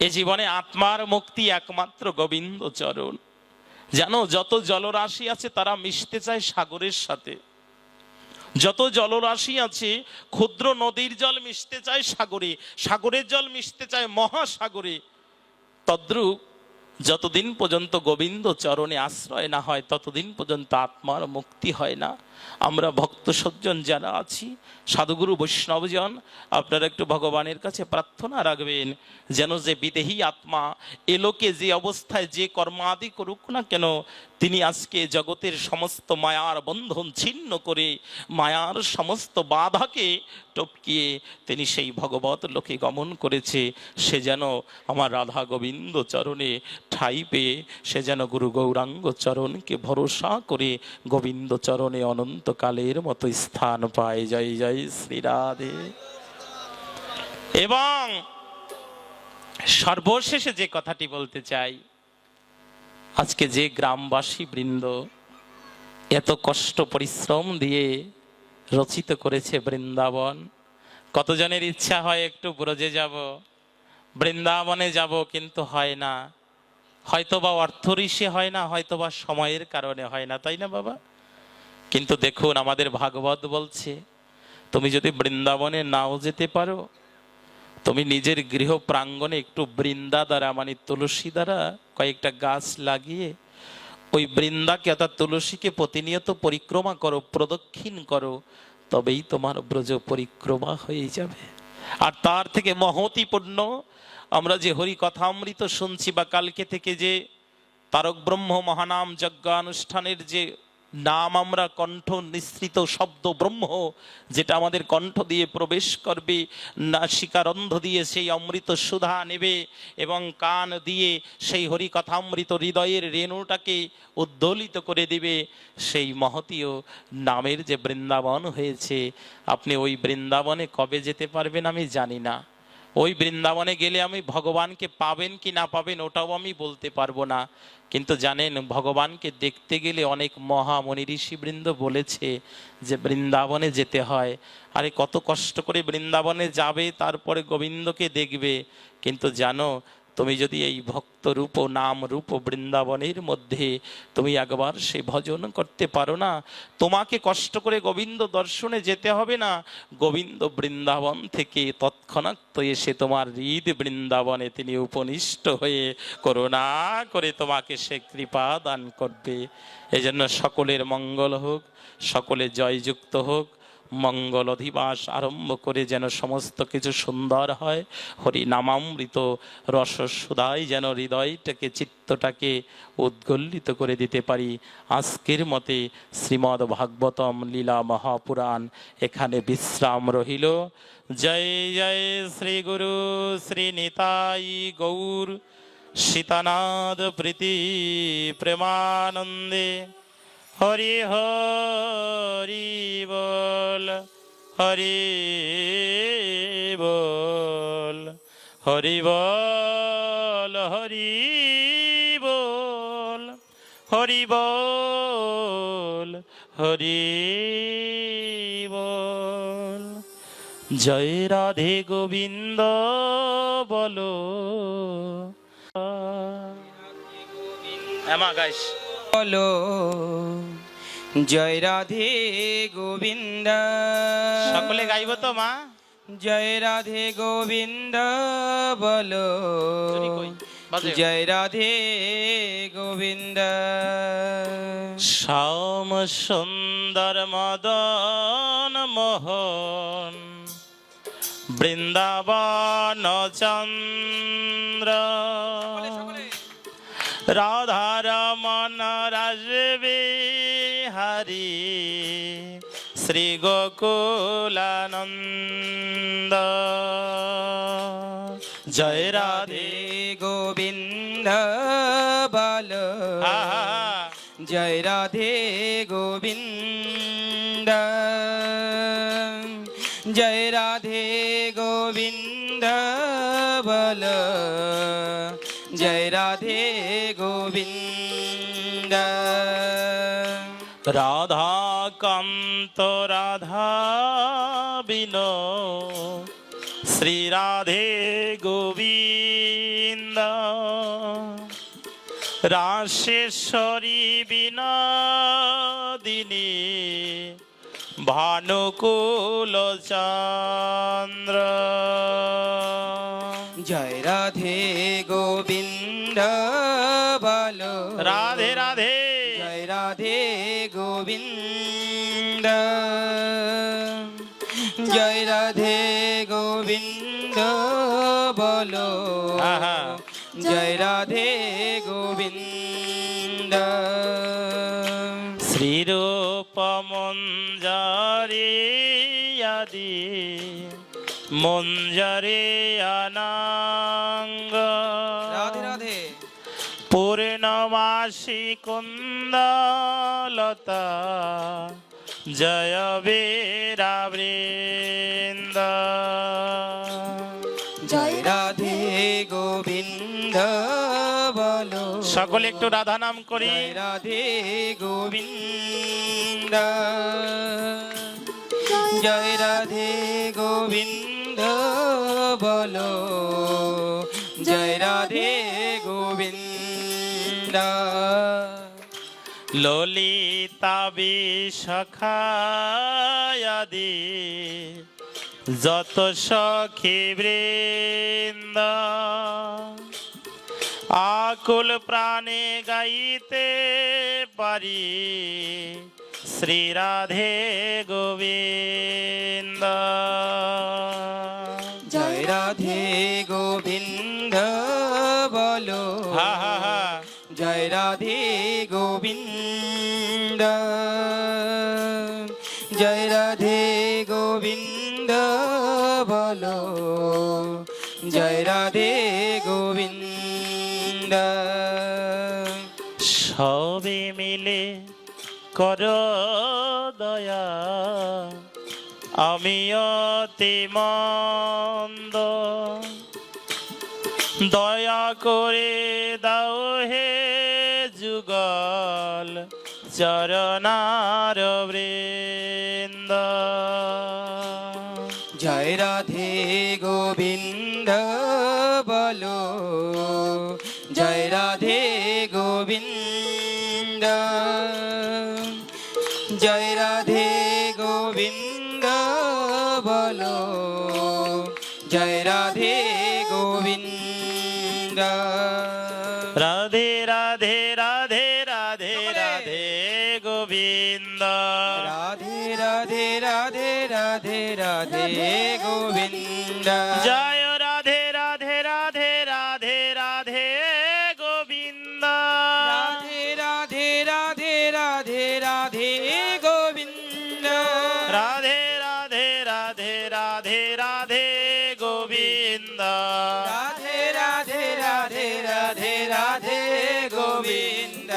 এ জীবনে আত্মার মুক্তি একমাত্র গোবিন্দ চরণ। জানো, যত জলরাশি আছে, তারা মিশতে চায় সাগরের সাথে। যত জলরাশি আছে, ক্ষুদ্র নদীর জল মিশতে চায় সাগরে, সাগরের জল মিশতে চায় মহাসাগরে। তদ্রূপ যতদিন পর্যন্ত গোবিন্দ চরণে আশ্রয় না হয়, ততদিন পর্যন্ত আত্মার মুক্তি হয় না। আমরা ভক্ত সজ্জন যারা আছি, সাধুগুরু বৈষ্ণবজন, আপনারা একটু ভগবানের কাছে প্রার্থনা রাখবেন, যেন যে বিদেহী আত্মা এলোকে যে অবস্থায় যে কর্মাদি করুক না কেন, তিনি আজকে জগতের সমস্ত মায়ার বন্ধন ছিন্ন করে, মায়ার সমস্ত বাধাকে টপকিয়ে তিনি সেই ভগবত লোকে গমন করেছে, সে যেন আমার রাধা গোবিন্দ চরণে ঠাই পেয়ে, সে যেন গুরু গৌরাঙ্গ চরণকে ভরসা করে গোবিন্দ চরণে অনন্তকালের মতো স্থান পায়। জয় জয় শ্রী রাধে। এবং সর্বশেষে যে কথাটি বলতে চাই, আজকে যে গ্রামবাসী বৃন্দ এত কষ্ট, পরিশ্রম দিয়ে রচিত করেছে বৃন্দাবন। কতজনের ইচ্ছা হয় একটু ব্রজে যাব? বৃন্দাবনে যাব কিন্তু হয় না। হয়তোবা অর্থরিসে হয় না, হয়তোবা সময়ের কারণে হয় না, তাই না বাবা? কিন্তু দেখুন, আমাদের ভাগবত বলছে, তুমি যদি বৃন্দাবনে নাও যেতে পারো, তুমি নিজের গৃহ প্রাঙ্গণে একটু বৃন্দা দ্বারা মানে তুলসী দ্বারা কয়েকটা গাছ লাগিয়ে ওই বৃন্দাকে অর্থাৎ তুলসীকে প্রতিনিয়ত পরিক্রমা করো, প্রদক্ষিণ করো, তবেই তোমার ব্রজ পরিক্রমা হয়ে যাবে। আর তার থেকে মহতিপূর্ণ, আমরা যে হরি কথামৃত শুনছি বা কালকে থেকে যে তারক ব্রহ্ম মহানাম যজ্ঞানুষ্ঠানের যে নাম আমরা কণ্ঠ নিঃসৃত শব্দ ব্রহ্ম, যেটা আমাদের কণ্ঠ দিয়ে প্রবেশ করবে। নাসিকারন্ধ দিয়ে সেই অমৃত সুধা নেবে এবং কান দিয়ে সেই হরি কথামৃত হৃদয়ের রেণুটাকে উদ্দোলিত করে দিবে। সেই মহতীয় নামের যে বৃন্দাবন হয়েছে, আপনি ওই বৃন্দাবনে কবে যেতে পারবেন আমি জানি না। ওই বৃন্দাবনে গেলে আমি ভগবানকে পাবেন কি না পাবেন ওটাও আমি বলতে পারব না। কিন্তু জানেন, ভগবানকে দেখতে গেলে অনেক মহা মনি ঋষিবৃন্দ বলেছে যে বৃন্দাবনে যেতে হয়। আরে কত কষ্ট করে বৃন্দাবনে যাবে, তারপরে গোবিন্দকে দেখবে। কিন্তু জানো তুমি যদি এই ভক্ত রূপ নাম রূপ বৃন্দাবনের মধ্যে তুমি একবার সে ভজন করতে পারো না, তোমাকে কষ্ট করে গোবিন্দ দর্শনে যেতে হবে না। গোবিন্দ বৃন্দাবন থেকে তৎক্ষণাৎ এসে তোমার হৃদ বৃন্দাবনে তিনি উপনিষ্ট হয়ে করুণা করে তোমাকে সে কৃপা দান করবে। এজন্য সকলের মঙ্গল হোক, সকলে জয়যুক্ত হোক মঙ্গল অধিবাস আরম্ভ করে যেন সমস্ত কিছু সুন্দর হয়। হরি নামামৃত রস সুধাই যেন হৃদয়টাকে, চিত্তটাকে উদ্গল্লিত করে দিতে পারি। আজকের মতে শ্রীমদ্ ভাগবতম লীলা মহাপুরাণ এখানে বিশ্রাম রহিল। জয় জয় শ্রী গুরু শ্রী নিতাই গৌর। সীতানাদ প্রীতি প্রেমানন্দে। হরি হরি বল হরি বল। হরি বল হরি বল হরি বল হরি বল। জয় রাধে গোবিন্দ, বলো। এমা গাইস। বলো জয় রাধে গোবিন্দ। সকলে গাইব তো মা? জয় রাধে গোবিন্দ বলো। জয় রাধে গোবিন্দ। শ্যাম সুন্দর মদন মোহন বৃন্দাবন চন্দ্র। রাধারমন রাজবিহারী শ্রী গোকুলানন্দ। জয় রাধে গোবিন্দ বলো। জয় রাধে গোবিন্দ। জয় রাধে গোবিন্দ বল। জয় রাধে গোবিন্দ। রাধা কান্ত রাধা বিনো শ্রী রাধে গোবিন্দ রাশেশ্বরী বিনোদিনী ভানুকুল চন্দ্র জয় রাধে গোবিন্দ বলো রাধে রাধে জয় রাধে গোবিন্দ। জয় রাধে গোবিন্দ বলো। আহা। জয় রাধে গোবিন্দ। শ্রীরূপ মঞ্জারে আদি মঞ্জারে অনাঙ্গ পূর্ণমাসী কুন্দলতা জয় বীরা বৃন্দ। জয় রাধে গোবিন্দ বলো। সকলে একটু রাধা নাম করি রাধে গোবিন্দ। জয় রাধে গোবিন্দ বলো। জয় রাধে ললিতা বিশাখায়াদি যত সখী বৃন্দ। আকুল প্রাণে গাইতে পারি শ্রী রাধে গোবিন্দ। জয় রাধে। বলো। জয় রাধে গোবিন্দ। সবে মিলে কর দয়া। আমি অতি মন্দ। দয়া করে দাও হে যুগল চরণার বৃন্দ রাধে গোবিন্দ। জয় রাধে গোবিন্দ বলো। জয় রাধে গোবিন্দ। রাধে রাধে রাধে রাধে রাধে গোবিন্দ। রাধে রাধে রাধে রাধে রাধে গোবিন্দ। জয় রাধে গোবিন্দ। রাধে রাধে রাধে রাধে রাধে গোবিন্দ। রাধে রাধে রাধে রাধে রাধে গোবিন্দ।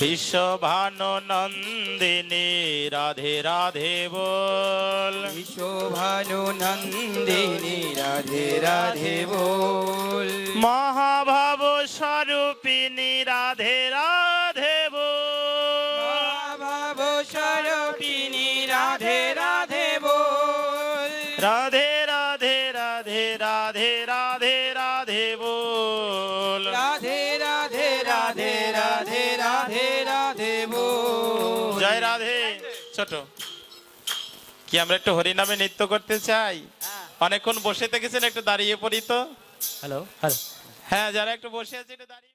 বিশ্বভানু নন্দিনী রাধে রাধে বল। শোভানু নন্দিনী রাধে রাধে বল। মহাভাব স্বরূপিনী রাধে রাধে রাধে রাধে রাধে বল। রাধে রাধে রাধে রাধে রাধে রাধে বল। জয় রাধে। ছোট। কি আমরা একটু হরিনামে নৃত্য করতে চাই? অনেকক্ষণ বসে থেকেছেন একটু দাঁড়িয়ে পড়ি তো? Hello hello. হ্যাঁ যারা একটু বসে আছে একটু দাঁড়িয়ে